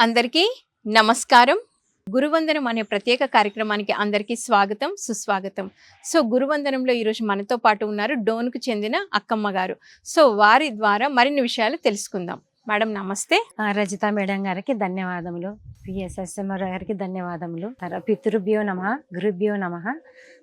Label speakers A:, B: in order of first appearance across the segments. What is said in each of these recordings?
A: అందరికీ నమస్కారం. గురువందనం అనే ప్రత్యేక కార్యక్రమానికి అందరికీ స్వాగతం సుస్వాగతం. సో గురువందనంలో ఈరోజు మనతో పాటు ఉన్నారు డోన్కు చెందిన అక్కమ్మ గారు. సో వారి ద్వారా మరిన్ని విషయాలు తెలుసుకుందాం. మేడం నమస్తే.
B: ఆ, రజిత మేడం గారికి ధన్యవాదములు. పిఎస్ఎస్ఎంఆర్ గారికి ధన్యవాదములు. పితృభ్యో నమ గురుభ్యో నమ.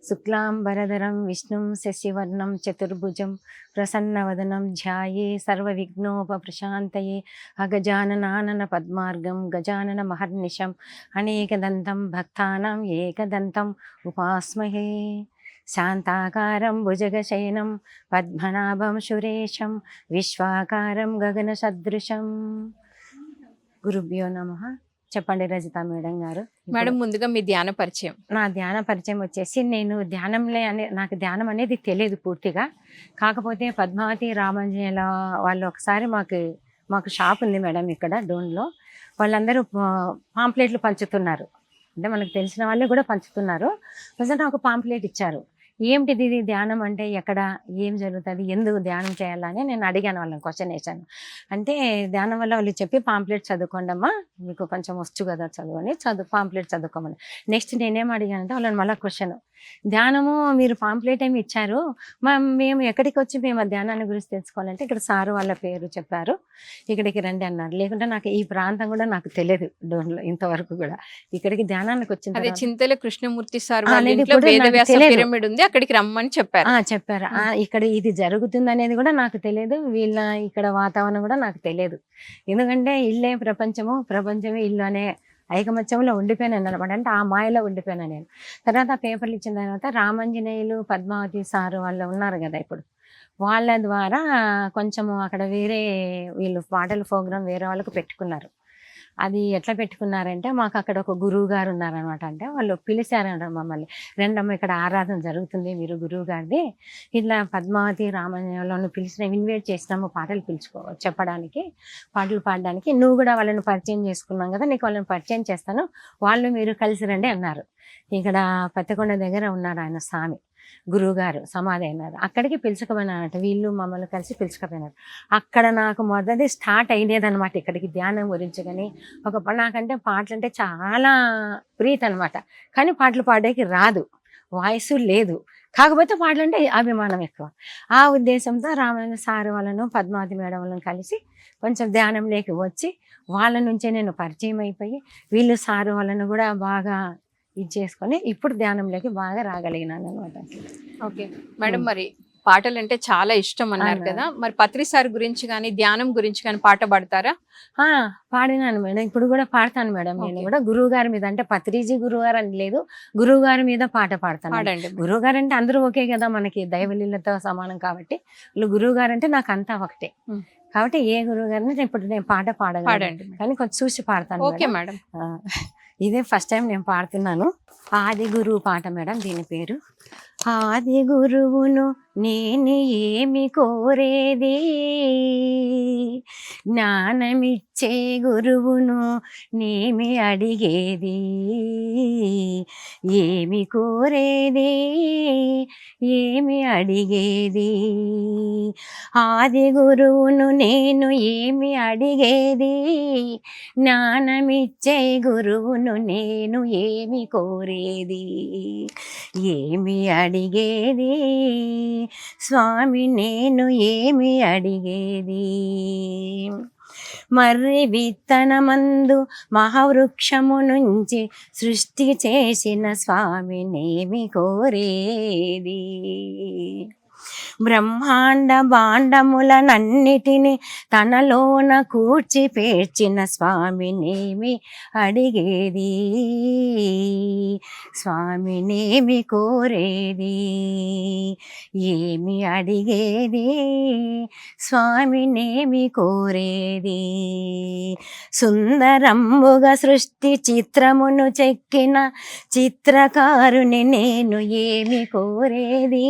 B: శుక్లాంబరధరం విష్ణుం శశివర్ణం చతుర్భుజం ప్రసన్నవదనం ధ్యాయే సర్వ విఘ్నోప ప్రశాంతయే అగజాననానన పద్మార్గం గజానన మహర్నిశం అనేకదంతం భక్తానం ఏకదంతం ఉపాస్మహే. శాంతాకారం భుజగశయనం పద్మనాభం సురేశం విశ్వాకారం గగన సదృశం గురుభ్యో నమ చెప్పండి రజిత మేడం గారు.
A: మేడం ముందుగా మీ ధ్యాన పరిచయం.
B: నా ధ్యాన పరిచయం వచ్చేసి నేను ధ్యానంలే అనే నాకు ధ్యానం అనేది తెలియదు పూర్తిగా. కాకపోతే పద్మావతి రామాంజనేయుల వాళ్ళు ఒకసారి మాకు మాకు షాప్ ఉంది మేడం ఇక్కడ డోన్లో. వాళ్ళందరూ పాంప్లెట్లు పంచుతున్నారు. అంటే మనకు తెలిసిన వాళ్ళే కూడా పంచుతున్నారు. ప్రజెంట్ నాకు పాంప్లెట్ ఇచ్చారు. ఇది ధ్యానం అంటే? ఎక్కడ? ఏం జరుగుతుంది? ఎందుకు ధ్యానం చేయాలని నేను అడిగాను వాళ్ళని క్వశ్చన్ వేశాను. అంటే ధ్యానం వల్ల వాళ్ళు చెప్పి పాంప్లెట్ చదువుకోండమ్మా మీకు కొంచెం వచ్చు కదా చదువు అని చదువు పాంప్లెట్ చదువుకోమని. నెక్స్ట్ నేనేం అడిగానంటే వాళ్ళని మళ్ళీ క్వశ్చన్ ధ్యానము మీరు పాంప్లెట్ ఏమి ఇచ్చారు? మా మేము ఎక్కడికి వచ్చి మేము ఆ ధ్యానాన్ని గురించి తెలుసుకోవాలంటే ఇక్కడ సారు వాళ్ళ పేరు చెప్పారు. ఇక్కడికి రండి అన్నారు. లేకుంటే నాకు ఈ ప్రాంతం కూడా నాకు తెలియదు డోన్లో ఇంతవరకు కూడా. ఇక్కడికి ధ్యానానికి తర్వాత-
A: చింతల కృష్ణమూర్తి సార్. పిరమిడ్ ఉంది. అక్కడికి రమ్మని చెప్పారు.
B: ఆ చెప్పారు. ఆ, ఇక్కడ ఇది జరుగుతుంది అనేది కూడా నాకు తెలియదు. వీళ్ళ ఇక్కడ వాతావరణం కూడా నాకు తెలియదు. ఎందుకంటే ఇల్లే ప్రపంచము ప్రపంచమే ఇల్లు అనే ఐకమత్యంలో ఉండిపోయాను అనమాట అంటే ఆ మాయలో ఉండిపోయాను నేను. తర్వాత పేపర్లు ఇచ్చిన తర్వాత రామాంజనేయులు పద్మావతి సారు వాళ్ళు ఉన్నారు కదా ఇప్పుడు. వాళ్ళ ద్వారా కొంచెము అక్కడ వేరే వీళ్ళు పాటల ప్రోగ్రామ్ వేరే వాళ్ళకు పెట్టుకున్నారు. అది ఎట్లా పెట్టుకున్నారంటే మాకు అక్కడ ఒక గురువు గారు ఉన్నారనమాట అంటే వాళ్ళు పిలిచారంట మమ్మల్ని. రెండమ్మ ఇక్కడ ఆరాధన జరుగుతుంది మీరు గురువు గారిది ఇట్లా పద్మావతి రామాయణంలో పిలిచిన ఇన్వైట్ చేసినాము పాటలు పిలుచుకో చెప్పడానికి పాటలు పాడడానికి. నువ్వు కూడా వాళ్ళని పరిచయం చేసుకున్నాం కదా నీకు వాళ్ళని పరిచయం చేస్తాను. వాళ్ళు మీరు కలిసి రండి అన్నారు. ఇక్కడ పత్తికొండ దగ్గర ఉన్నారు ఆయన స్వామి. గురువు గారు సమాధి అయినారు అక్కడికి పిలుచుకుపోయినారట. వీళ్ళు మమ్మల్ని కలిసి పిలుచుకుపోయినారు. అక్కడ నాకు మొదటి స్టార్ట్ అయ్యేదనమాట ఇక్కడికి ధ్యానం గురించి కానీ ఒక నాకంటే పాటలు అంటే చాలా ప్రీతి అనమాట కానీ పాటలు పాడేకి రాదు. వాయిస్ లేదు. కాకపోతే పాటలు అంటే అభిమానం ఎక్కువ. ఆ ఉద్దేశంతో రామాయణ సార్ వాళ్ళను పద్మావతి మేడం వాళ్ళని కలిసి కొంచెం ధ్యానంలోకి వచ్చి వాళ్ళ నుంచే నేను పరిచయం అయిపోయి వీళ్ళు సారు వాళ్ళను కూడా బాగా ఇది చేసుకొని ఇప్పుడు ధ్యానంలోకి బాగా రాగలిగినాను అనమాట
A: ఓకే. మేడం. మరి పాటలు అంటే చాలా ఇష్టం అన్నారు. కదా. మరి పత్రి సార్ గురించి కానీ ధ్యానం గురించి కానీ పాట పాడతారా?
B: ఆ, పాడినాను మేడం. ఇప్పుడు కూడా పాడతాను మేడం నేను. కూడా. గురువు గారి మీద అంటే పత్రిజీ గురువు గారు అని లేదు. గురువు గారి మీద పాట పాడతాను.
A: పాడండి.
B: గురువు గారు అంటే అందరూ ఒకే కదా మనకి దైవలీలతో సమానం కాబట్టి. వాళ్ళు గురువు గారు అంటే నాకు అంతా ఒకటే. కాబట్టి ఏ గురువు గారిని నేను ఇప్పుడు నేను పాట పాడగలను. కానీ కొంచెం చూసి పాడతాను
A: ఓకే
B: మేడం. ఇదే ఫస్ట్ టైం నేను పాడుతున్నాను. ఆది గురువు పాట మేడం దీని పేరు. ఆది గురువును నేను ఏమి కోరేది? జ్ఞానమిచ్చే గురువును నేమి అడిగేది? ఏమి కోరేది? ఏమి అడిగేది? ఆది గురువును నేను ఏమి అడిగేది? జ్ఞానమిచ్చే గురువును నేను ఏమి కోరేది? ఏమి అడిగేది? స్వామి నేను ఏమి అడిగేది? మర్రి విత్తనమందు మహావృక్షము నుంచి సృష్టి చేసిన స్వామినేమి కోరేది? బ్రహ్మాండ భాండములనన్నిటిని తనలోన కూర్చి పేర్చిన స్వామినేమి అడిగేది. స్వామినేమి కోరేది. ఏమి అడిగేది? స్వామినేమి కోరేది. సుందరంబుగా సృష్టి చిత్రమును చెక్కిన చిత్రకారుని నేను ఏమి కోరేది?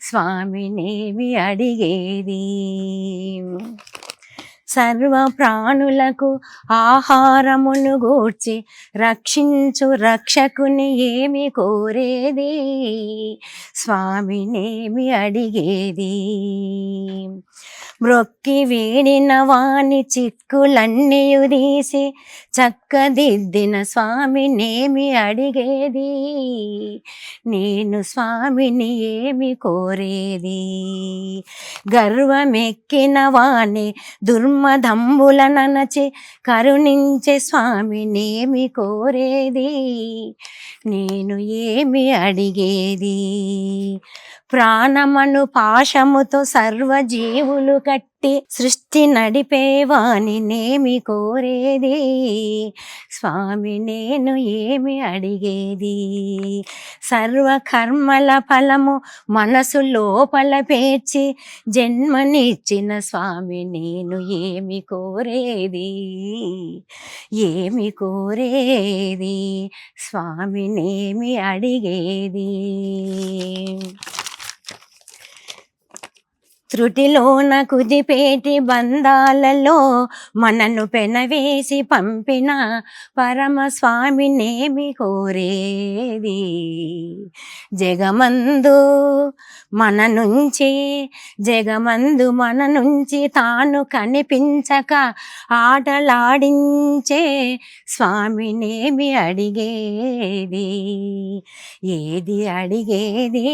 B: స్వామినేమి అడిగేది? సర్వ ప్రాణులకు ఆహారమును గూర్చి రక్షించు రక్షకుని ఏమి కోరేది? స్వామినేమి అడిగేది? మ్రొక్కి వీడిన వాణి చిక్కులన్నీయుదీసి చక్కదిద్దిన స్వామినేమి అడిగేది? నేను స్వామిని ఏమి కోరేది? గర్వమెక్కిన వాణి దుర్మదంబుల ననచి కరుణించే స్వామినేమి కోరేది నేను ఏమి అడిగేది? ప్రాణమను పాశముతో సర్వజీవులు కట్టి సృష్టి నడిపేవాని నేమి కోరేది? స్వామి నేను ఏమి అడిగేది? సర్వ కర్మల ఫలము మనసు లోపల పేర్చి జన్మనిచ్చిన స్వామి నేను ఏమి కోరేది? ఏమి కోరేది? స్వామినేమి అడిగేది? త్రుటిలోన కుదిపేటి బంధాలలో మనను పెనవేసి పంపిన పరమస్వామినేమి కోరేది. జగమందు మన నుంచి జగమందు మన నుంచి తాను కనిపించక ఆటలాడించే స్వామినేమి అడిగేది. ఏది అడిగేది?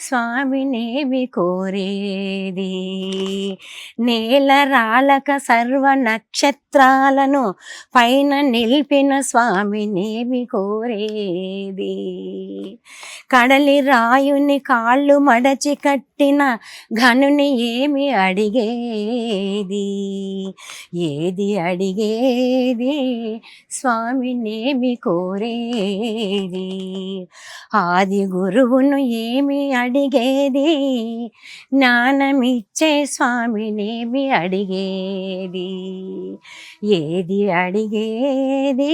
B: స్వామినేమి కోరేది. నేల రాలక సర్వ నక్షత్రాలను పైన నిలిపిన స్వామినేమి కోరేది? కడలి రాయుని కాళ్ళు మడచి కట్టిన ఘనుని ఏమి అడిగేది? ఏది అడిగేది? స్వామినేమి కోరేది? ఆది గురువును ఏమి అడిగేది? జ్ఞానమిచ్చే స్వామినేమి అడిగేది? ఏది అడిగేది?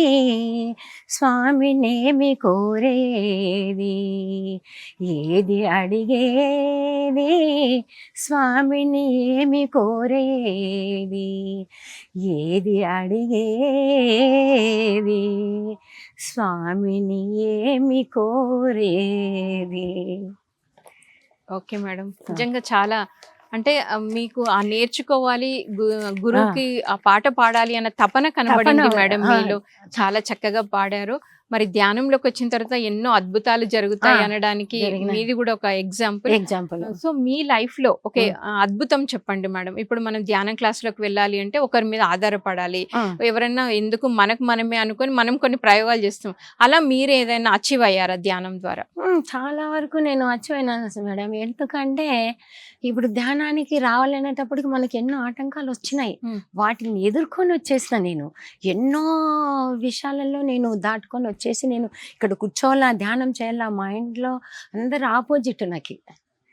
B: స్వామినేమి కోరేది? ఏది అడిగేది? స్వామిని ఏమి కోరేది? ఏది అడిగేది? స్వామిని ఏమి కోరేది?
A: Okay madam. నిజంగా చాలా అంటే మీకు ఆ నేర్చుకోవాలి గురువుకి ఆ. పాట పాడాలి అన్న తపన కనబడింది మేడం. మీలో. చాలా చక్కగా పాడారు. మరి ధ్యానంలోకి వచ్చిన తర్వాత ఎన్నో అద్భుతాలు జరుగుతాయి అనడానికి. మీది కూడా ఒక ఎగ్జాంపుల్
B: ఎగ్జాంపుల్
A: సో మీ లైఫ్లో ఓకే
B: ఉమ్.
A: ఆ, అద్భుతం చెప్పండి మేడం. ఇప్పుడు మనం ధ్యానం క్లాస్లోకి వెళ్ళాలి అంటే ఒకరి మీద ఆధారపడాలి. ఎవరైనా ఎందుకు మనకు మనమే అనుకొని మనం కొన్ని ప్రయోగాలు చేస్తాం. అలా మీరు ఏదైనా అచీవ్ అయ్యారా ధ్యానం ద్వారా?
B: చాలా వరకు నేను వచ్చిపోయినాను అసలు మేడం. ఎందుకంటే ఇప్పుడు ధ్యానానికి రావాలనేటప్పటికి మనకి ఎన్నో ఆటంకాలు వచ్చినాయి.
A: ఉమ్.
B: వాటిని ఎదుర్కొని వచ్చేసిన నేను. ఎన్నో విషయాలలో నేను దాటుకొని వచ్చేసి నేను ఇక్కడ కూర్చోవాలా ధ్యానం చేయాలా? మైండ్లో అందరు ఆపోజిట్ నాకు.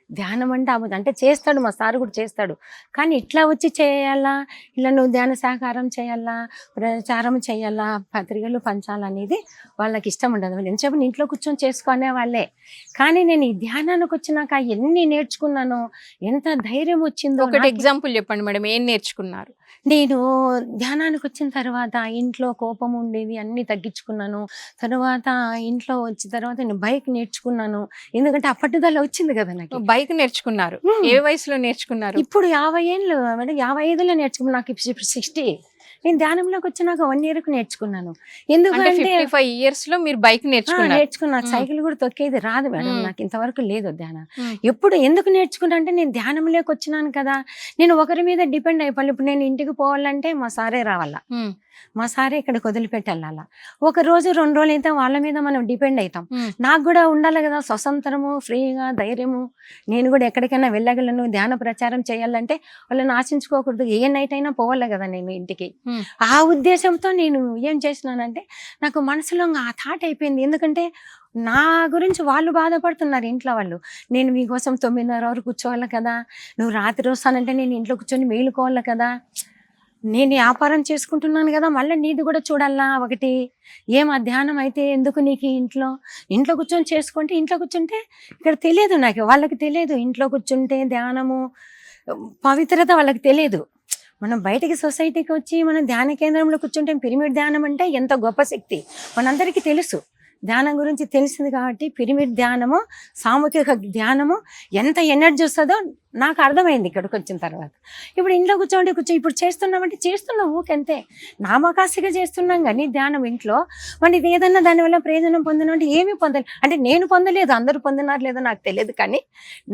B: ధ్యానం అంటే ఆపోజిట్. అంటే చేస్తాడు మా సార్ కూడా చేస్తాడు. కానీ ఇట్లా వచ్చి చేయాలా? ఇలా నువ్వు ధ్యాన సహకారం చేయాలా? ప్రచారం చేయాలా? పత్రికలు పంచాలనేది వాళ్ళకి ఇష్టం ఉండదు. ఎంతసేపు ఇంట్లో కూర్చొని చేసుకునే వాళ్ళే కానీ నేను ఈ ధ్యానానికి వచ్చినాక ఎన్ని నేర్చుకున్నానో ఎంత ధైర్యం వచ్చిందో
A: ఒకటి ఎగ్జాంపుల్ చెప్పండి మేడం. ఏం నేర్చుకున్నారు?
B: నేను ధ్యానానికి వచ్చిన తర్వాత ఇంట్లో కోపం ఉండేది అన్ని తగ్గించుకున్నాను. తర్వాత ఇంట్లో వచ్చిన తర్వాత నేను బైక్ నేర్చుకున్నాను. ఎందుకంటే ఆ పట్టుదల వచ్చింది కదా నాకు.
A: బైక్ నేర్చుకున్నారు. ఏ వయసులో నేర్చుకున్నారు?
B: ఇప్పుడు యాభై ఏళ్ళు మేడం యాభై ఐదులో నేర్చుకున్నాను. నాకు ఇప్పుడు సిక్స్టీ నేను ధ్యానంలోకి వచ్చినాక వన్ ఇయర్కు నేర్చుకున్నాను
A: అంటే
B: ఎందుకంటే
A: ఫైవ్ ఇయర్స్లో మీరు బైక్
B: నేర్చుకున్నా. సైకిల్ కూడా తొక్కేది రాదు మేడం. నాకు ఇంతవరకు లేదు ధ్యానం. ఎప్పుడు ఎందుకు నేర్చుకున్నా అంటే నేను ధ్యానంలోకి వచ్చినాను కదా నేను ఒకరి మీద డిపెండ్ అయిపోయి ఇప్పుడు నేను ఇంటికి పోవాలంటే మా సారే రావాలా. మా సారే ఇక్కడికి వదిలిపెట్టాలి అలా ఒక రోజు రెండు రోజులు అయితే వాళ్ళ మీద మనం డిపెండ్ అవుతాం. నాకు కూడా ఉండాలి కదా స్వతంత్రము ఫ్రీగా ధైర్యము. నేను కూడా ఎక్కడికైనా వెళ్ళగలను ధ్యాన ప్రచారం చేయాలంటే వాళ్ళని ఆశించుకోకూడదు. ఏ నైట్ అయినా పోవాలి కదా నేను ఇంటికి. ఆ ఉద్దేశంతో నేను ఏం చేసినానంటే నాకు మనసులో ఆ థాట్ అయిపోయింది. ఎందుకంటే నా గురించి వాళ్ళు బాధపడుతున్నారు ఇంట్లో వాళ్ళు. నేను మీకోసం తొమ్మిదిన్నర వరకు కూర్చోవాలి కదా? నువ్వు రాత్రి వస్తానంటే నేను ఇంట్లో కూర్చొని మేలుకోవాలి కదా? నేను వ్యాపారం చేసుకుంటున్నాను కదా మళ్ళీ నీది కూడా చూడాలా ఒకటి? ఏం ఆ ధ్యానం అయితే ఎందుకు నీకు ఇంట్లో? ఇంట్లో కూర్చొని చేసుకుంటే ఇంట్లో కూర్చుంటే ఇక్కడ తెలియదు నాకు వాళ్ళకి తెలియదు. ఇంట్లో కూర్చుంటే ధ్యానము పవిత్రత వాళ్ళకి తెలియదు. మనం బయటికి సొసైటీకి వచ్చి మనం ధ్యాన కేంద్రంలో కూర్చుంటే పిరమిడ్ ధ్యానం అంటే ఎంత గొప్ప శక్తి. మనందరికీ తెలుసు. ధ్యానం గురించి తెలిసింది కాబట్టి పిరమిడ్ ధ్యానము సామూహిక ధ్యానము ఎంత ఎనర్జీ వస్తుందో నాకు అర్థమైంది ఇక్కడికి వచ్చిన తర్వాత. ఇప్పుడు ఇంట్లో కూర్చోండి కూర్చో ఇప్పుడు చేస్తున్నామంటే చేస్తున్నాం ఊకంతే. నామకాసిగా చేస్తున్నాం కానీ ధ్యానం ఇంట్లో. మరి ఇది ఏదన్నా దానివల్ల ప్రయోజనం పొందడం అంటే ఏమీ పొందలేదు అంటే నేను పొందలేదు అందరూ పొందినారు లేదో నాకు తెలియదు కానీ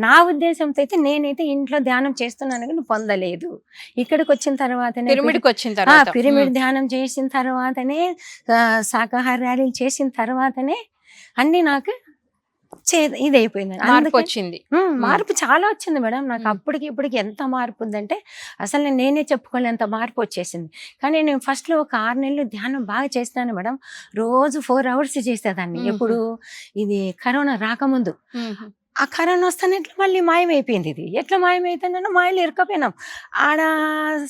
B: నా ఉద్దేశంతో అయితే నేనైతే ఇంట్లో ధ్యానం చేస్తున్నాను కానీ పొందలేదు. ఇక్కడికి వచ్చిన తర్వాతనే
A: పిరమిడ్కి వచ్చిన తర్వాత.
B: పిరమిడ్ ధ్యానం చేసిన తర్వాతనే శాకాహార ర్యాలీలు చేసిన తర్వాతనే అన్ని నాకు ఇది అయిపోయింది
A: మార్పు వచ్చింది
B: మార్పు చాలా వచ్చింది మేడం. నాకు. అప్పటికి ఇప్పటికి ఎంత మార్పు ఉందంటే అసలు నేను నేనే చెప్పుకోలేంత మార్పు వచ్చేసింది కానీ నేను ఫస్ట్లో ఒక ఆరు నెలలు ధ్యానం బాగా చేస్తాను మేడం. రోజు ఫోర్ అవర్స్ చేసేదాన్ని. ఎప్పుడు? ఇది కరోనా రాకముందు. ఆ కరోనా వస్తానే ఎట్లా మళ్ళీ మాయమైపోయింది ఇది? ఎట్లా మాయమైతుందన్న మాయలు ఇరకపోయినాం ఆడ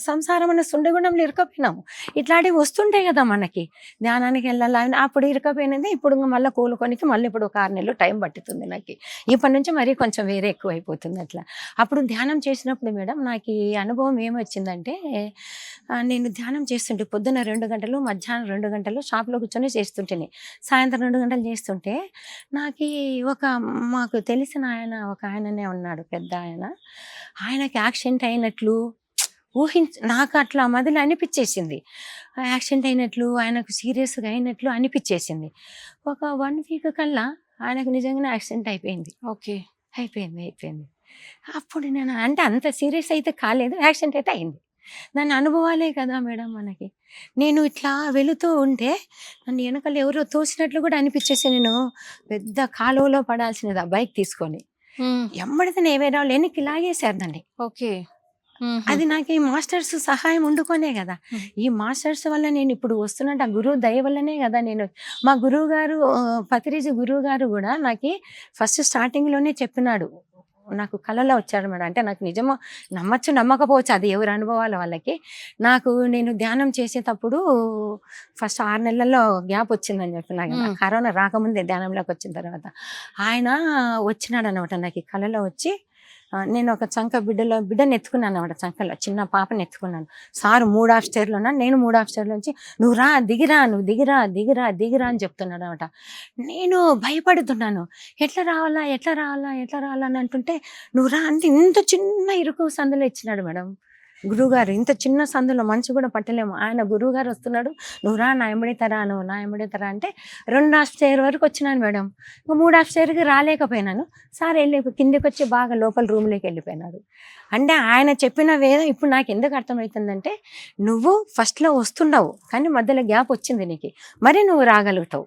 B: సంసారం అనే సుండగుండంలో ఇరకపోయినాము ఇట్లాంటివి వస్తుంటాయి కదా మనకి. ధ్యానానికి వెళ్ళాలి అప్పుడు ఇరకపోయినది ఇప్పుడు మళ్ళీ కూలుకొనికి మళ్ళీ ఇప్పుడు ఒక ఆరు నెలలు టైం పట్టుతుంది నాకు. ఇప్పటి నుంచి మరీ కొంచెం వేరే ఎక్కువ అయిపోతుంది అట్లా. అప్పుడు ధ్యానం చేసినప్పుడు మేడం నాకు ఈ అనుభవం ఏమొచ్చిందంటే నేను ధ్యానం చేస్తుంటే పొద్దున్న రెండు గంటలు మధ్యాహ్నం రెండు గంటలు షాప్లో కూర్చొని చేస్తుంటేనే సాయంత్రం రెండు గంటలు చేస్తుంటే నాకు ఒక మాకు తెలిసి తెలిసిన ఆయన ఒక ఆయననే ఉన్నాడు పెద్ద ఆయన. ఆయనకి యాక్సిడెంట్ అయినట్లు ఊహించ నాకు అట్లా మొదలు అనిపించేసింది. యాక్సిడెంట్ అయినట్లు ఆయనకు సీరియస్గా అయినట్లు అనిపించేసింది. ఒక వన్ వీక్ కల్లా ఆయనకు నిజంగానే యాక్సిడెంట్ అయిపోయింది.
A: ఓకే.
B: అయిపోయింది అయిపోయింది. అప్పుడు నేను అంటే అంత సీరియస్ అయితే కాలేదు యాక్సిడెంట్ అయితే అయింది. దాని అనుభవాలే కదా మేడం మనకి నేను ఇట్లా వెళుతూ ఉంటే నన్ను వెనకాల ఎవరో తోసినట్లు కూడా అనిపించేసి నేను పెద్ద కాలువలో పడాల్సినది ఆ బైక్ తీసుకొని
A: మ్మ్.
B: ఎమ్మడితే ఏవేరా వెనక్కి దాన్ని
A: ఓకే.
B: అది నాకు ఈ మాస్టర్స్ సహాయం ఉండుకోనే కదా. ఈ మాస్టర్స్ వల్ల నేను ఇప్పుడు వస్తున్నట్టు ఆ గురువు దయ వల్లనే కదా నేను మా గురువు గారు పతిరిజి గురువు గారు కూడా నాకు ఫస్ట్ స్టార్టింగ్లోనే చెప్పినాడు నాకు కళలో వచ్చాడు మేడం. అంటే నాకు నిజమో నమ్మచ్చు నమ్మకపోవచ్చు అది ఎవరి అనుభవాల వాళ్ళకి. నాకు నేను ధ్యానం చేసేటప్పుడు ఫస్ట్ ఆరు నెలల్లో గ్యాప్ వచ్చిందని చెప్పిన కదా
A: Hmm.
B: కరోనా రాకముందే ధ్యానంలోకి వచ్చిన తర్వాత. ఆయన వచ్చినాడు అనమాట నాకు ఈ కళలో వచ్చి నేను ఒక చంక బిడ్డలో బిడ్డను ఎత్తుకున్నాను అనమాట చంకలో చిన్న పాపని ఎత్తుకున్నాను. సార్ మూడు హాఫ్ స్టేర్లో ఉన్నాను నేను మూడు హాఫ్ స్టేర్లో నుంచి నువ్వు రా దిగిరా నువ్వు దిగిరా దిగిరా దిగిరా అని చెప్తున్నాడు అనమాట నేను భయపడుతున్నాను. ఎట్లా రావాలా ఎట్లా రావాలా ఎట్లా రావాలా అని అంటుంటే నువ్వు రా అంటే ఇంత చిన్న ఇరుకు సందులో ఇచ్చినాడు మేడం. గురువుగారు ఇంత చిన్న సందులో మంచి కూడా పట్టలేము. ఆయన గురువుగారు వస్తున్నాడు నువ్వు రా నా ఎంబడితరా నువ్వు నా ఎంబడితరా అంటే రెండు హాఫ్ స్టేర్ వరకు వచ్చినాను మేడం. ఇంకా మూడు హాఫ్ స్టేర్కి రాలేకపోయినాను. సార్ వెళ్ళి కిందకి వచ్చి బాగా లోపల రూమ్లోకి వెళ్ళిపోయినాడు. అంటే ఆయన చెప్పిన వేదం ఇప్పుడు నాకు ఎందుకు అర్థమవుతుందంటే నువ్వు ఫస్ట్లో వస్తున్నావు కానీ మధ్యలో గ్యాప్ వచ్చింది నీకు. మరి నువ్వు రాగలుగుతావు.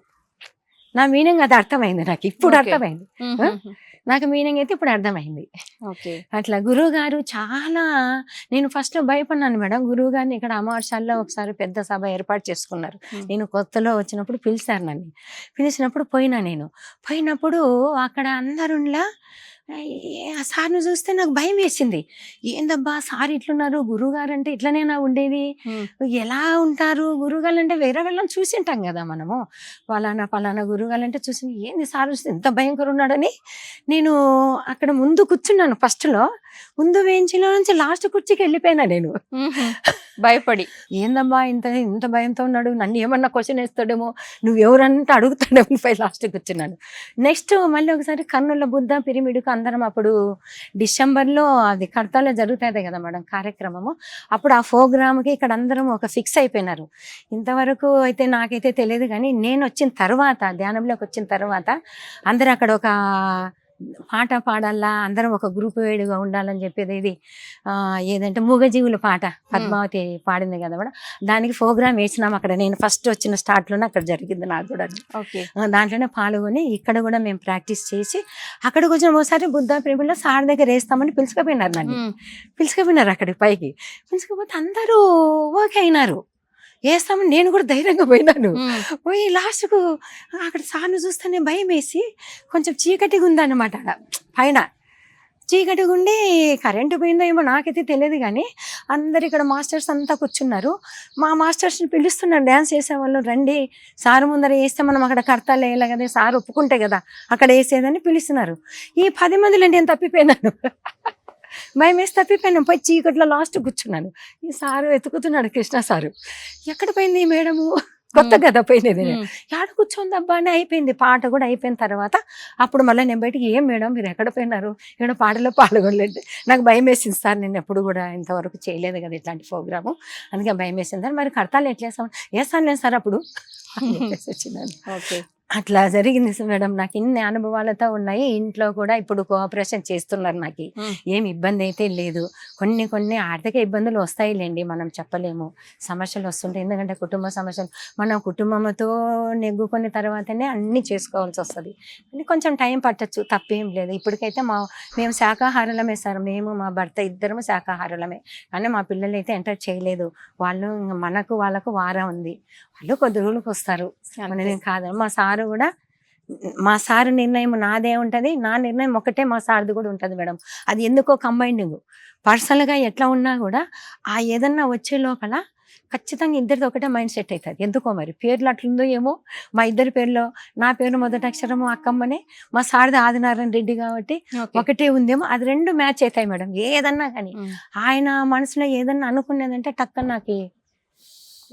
B: నా మీనింగ్ అది అర్థమైంది నాకు. ఇప్పుడు. అర్థమైంది. నాకు మీనింగ్ అయితే ఇప్పుడు అర్థమైంది.
A: ఓకే.
B: అట్లా గురువు గారు చాలా నేను ఫస్ట్ భయపడినాను మేడం. గురువు గారిని ఇక్కడ అమావాస్యాల్లో ఒకసారి పెద్ద సభ ఏర్పాటు చేసుకున్నారు. నేను కొత్తలో వచ్చినప్పుడు పిలిచారు నన్ను. పిలిచినప్పుడు పోయినా నేను. పోయినప్పుడు అక్కడ అందరులా ఆ సార్ని చూస్తే నాకు భయం వేసింది. ఏందబ్బా సార్ ఇట్లున్నారు గురువు గారు అంటే ఇట్లనేనా ఉండేది. ఎలా ఉంటారు? గురుగాలు అంటే వేరే వాళ్ళని చూసి ఉంటాం కదా మనము. పలానా పలానా గురుగాలు అంటే చూసి ఏంది సార్ చూస్తే ఎంత భయంకర ఉన్నాడని? నేను అక్కడ ముందు కూర్చున్నాను ఫస్ట్లో. ముందు బెంచ్లో నుంచి లాస్ట్ కుర్చీకి వెళ్ళిపోయినా నేను.
A: భయపడి.
B: ఏందమ్మా ఇంత ఇంత భయంతో ఉన్నాడు? నన్ను ఏమన్నా క్వశ్చన్ వేస్తాడేమో? నువ్వు ఎవరంటే అడుగుతాడేమో పై లాస్ట్కి వచ్చినాను నెక్స్ట్ మళ్ళీ ఒకసారి కర్నూలు బుద్ధ పిరిమిడుకు అందరం అప్పుడు డిసెంబర్లో అది కడతాలో జరుగుతుంది కదా మేడం కార్యక్రమము. అప్పుడు ఆ ప్రోగ్రామ్కి ఇక్కడ అందరం ఒక ఫిక్స్ అయిపోయినారు. ఇంతవరకు అయితే నాకైతే తెలియదు కానీ నేను వచ్చిన తర్వాత ధ్యానంలోకి వచ్చిన తర్వాత అందరూ అక్కడ ఒక పాట పాడాలా? అందరం ఒక గ్రూప్ వేడిగా ఉండాలని చెప్పేది ఇది. ఏదంటే మూగజీవుల పాట పద్మావతి పాడింది కదా మేడం దానికి ప్రోగ్రామ్ వేసినాం అక్కడ. నేను ఫస్ట్ వచ్చిన స్టార్ట్లోనే అక్కడ జరిగింది నాకు కూడా. దాంట్లోనే పాల్గొని ఇక్కడ కూడా మేము ప్రాక్టీస్ చేసి అక్కడికి వచ్చిన ఒకసారి బుద్ధ ప్రేమిలో సార్ దగ్గర వేస్తామని పిలుచుకుపోయినారు నన్ను. పిలుచుకుపోయినారు అక్కడికి పైకి. పిలుచుకుపోతే అందరూ ఓకే అయినారు. వేస్తామని నేను కూడా ధైర్యంగా పోయినాను. పోయి లాస్ట్కు అక్కడ సార్ను చూస్తేనే భయం వేసి కొంచెం చీకటిగా ఉందన్నమాట పైన చీకటిగా ఉండి కరెంటు పోయిందో ఏమో నాకైతే తెలియదు కానీ అందరు ఇక్కడ మాస్టర్స్ అంతా కూర్చున్నారు. మా మాస్టర్స్ని పిలుస్తున్నారు డ్యాన్స్ చేసేవాళ్ళు రండి. సారు ముందర వేస్తే మనం అక్కడ కడతాలే ఇలా కదా సార్ ఒప్పుకుంటే కదా అక్కడ వేసేదని పిలుస్తున్నారు. ఈ పది మందిలో నేను తప్పిపోయినాను. భయం వేసి తప్పిపోయాను. పోయి చీకట్లో లాస్ట్ కూర్చున్నాను. ఈ సారు వెతుకుతున్నాడు కృష్ణ సారు. ఎక్కడ పోయింది మేడము? కొత్త. కదా పోయినది
A: ఉమ్,
B: ఎక్కడ కూర్చోంది అబ్బా అని అయిపోయింది. పాట కూడా అయిపోయిన తర్వాత అప్పుడు మళ్ళీ నేను బయటికి ఏం మేడం? మీరు ఎక్కడ పోయినారు? ఇక్కడ పాటలో పాల్గొనలేదు? నాకు భయం వేసింది సార్. నేను ఎప్పుడు కూడా ఇంతవరకు చేయలేదు కదా ఇట్లాంటి ప్రోగ్రాము అందుకే భయం వేసింది మరి కడతాలు ఎట్లా వేస్తాం వేస్తాను లేదు సార్ అప్పుడు? వచ్చినాను
A: ఓకే.
B: అట్లా జరిగింది మేడం. నాకు ఇన్ని అనుభవాలతో ఉన్నాయి. ఇంట్లో కూడా ఇప్పుడు కోఆపరేషన్ చేస్తున్నారు నాకు.
A: మ్మ్.
B: ఏం ఇబ్బంది అయితే లేదు. కొన్ని కొన్ని ఆర్థిక ఇబ్బందులు వస్తాయిలేండి మనం చెప్పలేము. సమస్యలు వస్తుంటాయి ఎందుకంటే కుటుంబ సమస్యలు. మనం కుటుంబంతో నెగ్గుకున్న తర్వాతనే అన్ని చేసుకోవాల్సి వస్తుంది. కొంచెం టైం పట్టచ్చు. తప్పేం లేదు. ఇప్పటికైతే మా మేము శాకాహారులమే సార్. మేము మా భర్త ఇద్దరము శాకాహారులమే కానీ మా పిల్లలు అయితే ఎంటర్ చేయలేదు. వాళ్ళు మనకు వాళ్ళకు వారం ఉంది. వాళ్ళు కొద్ది రోజులకు వస్తారు. నేను కాదు. మా సారు కూడా మా సారు నిర్ణయం నాదే ఉంటది నా నిర్ణయం ఒకటే మా సార్ది కూడా ఉంటది మేడం. అది ఎందుకో కంబైండింగ్. పర్సనల్గా ఎట్లా ఉన్నా కూడా ఆ ఏదన్నా వచ్చే లోపల ఖచ్చితంగా ఇద్దరిది ఒకటే మైండ్ సెట్ అవుతుంది ఎందుకో మరి? పేర్లు అట్లుందో ఏమో? మా ఇద్దరి పేర్లో నా పేరు మొదటి అక్షరము అక్కమ్మనే మా సారది ఆదినారాయణ రెడ్డి కాబట్టి. ఒకటే ఉందేమో? అది రెండు మ్యాచ్ అవుతాయి మేడం. ఏదన్నా కానీ ఆయన మనసులో ఏదన్నా అనుకునేదంటే టక్కన నాకు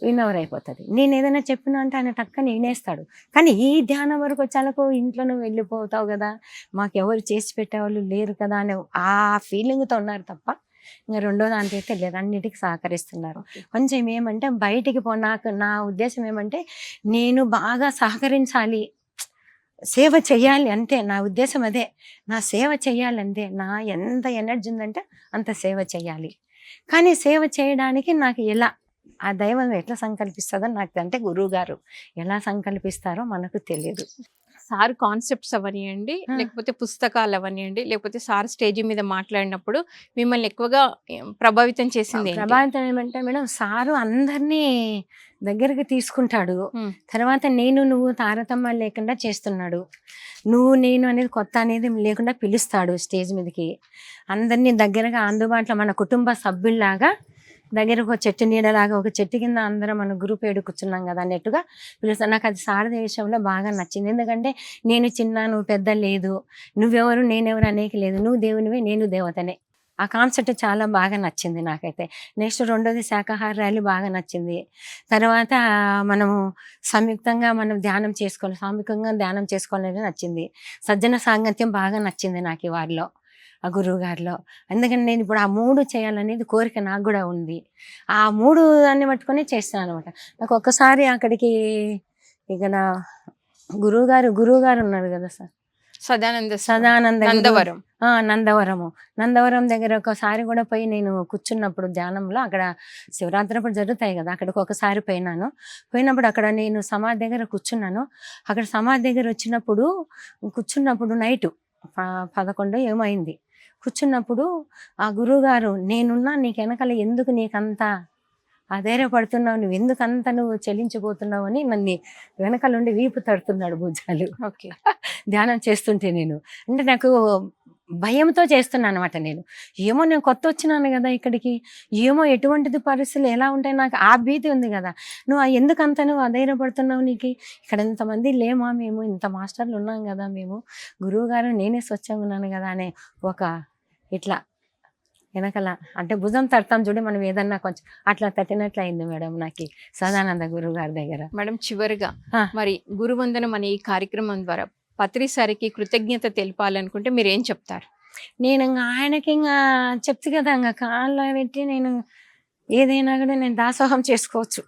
B: వినవర్ అయిపోతుంది నేను ఏదైనా చెప్పినా అంటే ఆయన టక్కని వినేస్తాడు. కానీ ఈ ధ్యానం వరకు వచ్చాలకు ఇంట్లో నువ్వు వెళ్ళిపోతావు కదా మాకు ఎవరు చేసి పెట్టేవాళ్ళు లేరు కదా అనే ఆ ఫీలింగ్తో ఉన్నారు తప్ప ఇంకా రెండో దాంట్లో అయితే లేదు అన్నిటికీ సహకరిస్తున్నారు. కొంచెం ఏమంటే బయటికి పో నాకు నా ఉద్దేశం ఏమంటే నేను బాగా సహకరించాలి సేవ చేయాలి అంతే. నా ఉద్దేశం అదే. నా సేవ చేయాలి అంతే. నా ఎంత ఎనర్జీ ఉందంటే అంత సేవ చేయాలి. కానీ సేవ చేయడానికి నాకు ఎలా ఆ దైవం ఎట్లా సంకల్పిస్తుందో నాకు అంటే గురువు గారు ఎలా సంకల్పిస్తారో మనకు తెలియదు
A: సార్ కాన్సెప్ట్స్ అవనియండి. లేకపోతే పుస్తకాలు అవనియండి లేకపోతే సార్ స్టేజ్ మీద మాట్లాడినప్పుడు మిమ్మల్ని ఎక్కువగా ప్రభావితం చేసింది?
B: ప్రభావితం ఏమంటే మేడం సారు అందరినీ దగ్గరికి తీసుకుంటాడు. తర్వాత నేను నువ్వు తారతమ్య లేకుండా చేస్తున్నాడు నువ్వు నేను అనేది కొత్త అనేది లేకుండా పిలుస్తాడు స్టేజ్ మీదకి అందరినీ దగ్గరగా అందుబాటులో మన కుటుంబ సభ్యుల్లాగా దగ్గరకు ఒక చెట్టు నీడలాగా ఒక చెట్టు కింద అందరం మన గ్రూప్ ఏడు కూర్చున్నాం కదా అన్నట్టుగా పిలుస్తాను నాకు అది సారథ విషయంలో బాగా నచ్చింది. ఎందుకంటే నేను చిన్న నువ్వు పెద్ద లేదు. నువ్వెవరు నేనెవరు అనేక లేదు. నువ్వు దేవునివే నేను దేవతనే. ఆ కాన్సెప్ట్ చాలా బాగా నచ్చింది నాకైతే. నెక్స్ట్ రెండోది శాకాహార ర్యాలీ బాగా నచ్చింది. తర్వాత మనము సంయుక్తంగా మనం ధ్యానం చేసుకోవాలి. సామూహికంగా ధ్యానం చేసుకోవాలని నచ్చింది. సజ్జన సాంగత్యం బాగా నచ్చింది నాకు ఈ వారిలో. ఆ గురువు గారిలో. అందుకని నేను ఇప్పుడు ఆ మూడు చేయాలనేది కోరిక నాకు కూడా ఉంది. ఆ మూడు దాన్ని పట్టుకొని చేస్తాను అనమాట నాకు ఒక్కసారి అక్కడికి ఇక్కడ గురువు గారు గురువు గారు ఉన్నారు కదా సార్.
A: సదానంద.
B: సదానంద
A: నందవరం.
B: ఆ, నందవరము. నందవరం దగ్గర ఒకసారి కూడా పోయి నేను కూర్చున్నప్పుడు ధ్యానంలో అక్కడ శివరాత్రి అప్పుడు జరుగుతాయి కదా అక్కడికి ఒకసారి పోయినాను. పోయినప్పుడు అక్కడ నేను సమాధి దగ్గర కూర్చున్నాను. అక్కడ సమాధి దగ్గర వచ్చినప్పుడు కూర్చున్నప్పుడు నైటు పదకొండు ఏమైంది కూర్చున్నప్పుడు ఆ గురువుగారు నేనున్నా నీకు వెనకాల ఎందుకు నీకంత అధైర్యపడుతున్నావు? నువ్వు ఎందుకు అంత నువ్వు చెల్లించిపోతున్నావు అని నన్ను వెనకాల ఉండి వీపు తడుతున్నాడు భుజాలు.
A: ఓకే.
B: ధ్యానం చేస్తుంటే నేను. అంటే నాకు భయంతో చేస్తున్నాను అనమాట నేను. ఏమో నేను కొత్త వచ్చినాను కదా ఇక్కడికి. ఏమో ఎటువంటిది పరిస్థితులు ఎలా ఉంటాయి నాకు ఆ భీతి ఉంది కదా. నువ్వు ఎందుకు అంత నువ్వు అధైర్యపడుతున్నావు నీకు? ఇక్కడ ఇంతమంది లేమా మేము? ఇంత మాస్టర్లు ఉన్నాం కదా మేము. గురువు గారు నేనే స్వచ్ఛంగా ఉన్నాను కదా అనే ఒక ఇట్లా వెనకల అంటే భుజం తడతాం చూడు మనం ఏదన్నా కొంచెం అట్లా తట్టినట్లు అయింది మేడం నాకు సదానంద గురువు గారి దగ్గర.
A: మేడం చివరిగా. మరి గురువందనం అనే ఈ కార్యక్రమం ద్వారా పత్రిసారికి కృతజ్ఞత తెలపాలనుకుంటే మీరు ఏం చెప్తారు?
B: నేను ఇంకా ఆయనకి ఇంకా చెప్తే కదా ఇంకా కాళ్ళ పెట్టి నేను ఏదైనా కూడా నేను దాసోహం చేసుకోవచ్చు.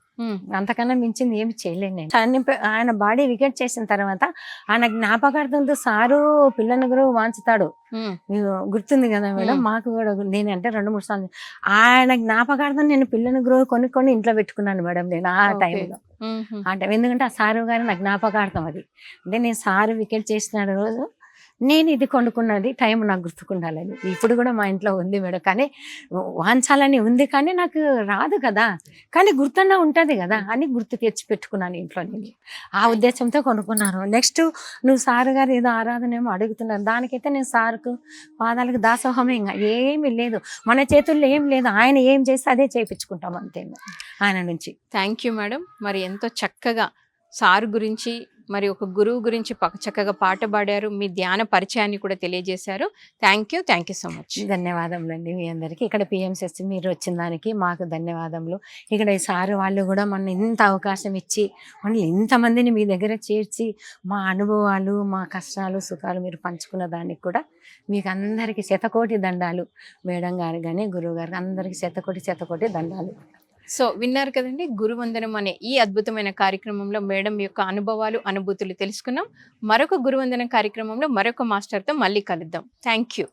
B: అంతకన్నా మించింది ఏమి చేయలేను నేను. చనిపో- ఆయన బాడీ వికెట్ చేసిన తర్వాత ఆయన జ్ఞాపకార్థంతో సారు పిల్లని కూడా వాంచుతాడు. గుర్తుంది కదా మేడం. మాకు కూడా నేను అంటే రెండు మూడు సార్లు ఆయన జ్ఞాపకార్థం నేను పిల్లని గ్రో కొనుక్కొని ఇంట్లో పెట్టుకున్నాను మేడం నేను ఆ. టైంలో
A: ఉమ్, ఉమ్.
B: ఆ టైం ఎందుకంటే ఆ సారు గారు నాకు జ్ఞాపకార్థం అది. అంటే నేను సారు వికెట్ చేసిన రోజు నేను ఇది కొనుక్కున్నది టైం నాకు గుర్తుకుండాలని. ఇప్పుడు కూడా మా ఇంట్లో ఉంది మేడం. కానీ వాంచాలని ఉంది కానీ నాకు రాదు కదా. కానీ గుర్తున్నా ఉంటుంది కదా అని గుర్తు తెచ్చి పెట్టుకున్నాను ఇంట్లో నేను. ఆ ఉద్దేశంతో కొనుక్కున్నాను. నెక్స్ట్ నువ్వు సారు గారు ఏదో ఆరాధన ఏమో అడుగుతున్నారు. దానికైతే నేను సార్కు పాదాలకు దాసోహమే ఇంకా ఏమీ లేదు. మన చేతుల్లో ఏం లేదు. ఆయన ఏం చేస్తే అదే చేయించుకుంటాం అంతే ఆయన నుంచి.
A: Thank you madam. మరి ఎంతో చక్కగా సార్ గురించి మరి ఒక గురువు గురించి పక్క- చక్కగా పాట పాడారు. మీ ధ్యాన పరిచయాన్ని కూడా తెలియజేశారు. Thank you thank you so much.
B: ధన్యవాదములు అండి మీ అందరికీ. ఇక్కడ పిఎంసెస్ మీరు వచ్చిన దానికి మాకు ధన్యవాదములు. ఇక్కడ ఈ సారు వాళ్ళు కూడా మన ఇంత అవకాశం ఇచ్చి మనల్ని ఇంతమందిని మీ దగ్గర చేర్చి మా అనుభవాలు మా కష్టాలు సుఖాలు మీరు పంచుకున్న దానికి కూడా మీకు అందరికీ శతకోటి దండాలు. మేడం గారు కానీ గురువు గారు అందరికీ శతకోటి శతకోటి దండాలు.
A: సో విన్నారు కదండి గురువందనం అనే ఈ అద్భుతమైన కార్యక్రమంలో మేడం యొక్క అనుభవాలు అనుభూతులు తెలుసుకున్నాం. మరొక గురువందనం కార్యక్రమంలో మరొక మాస్టర్తో మళ్ళీ కలుద్దాం. Thank you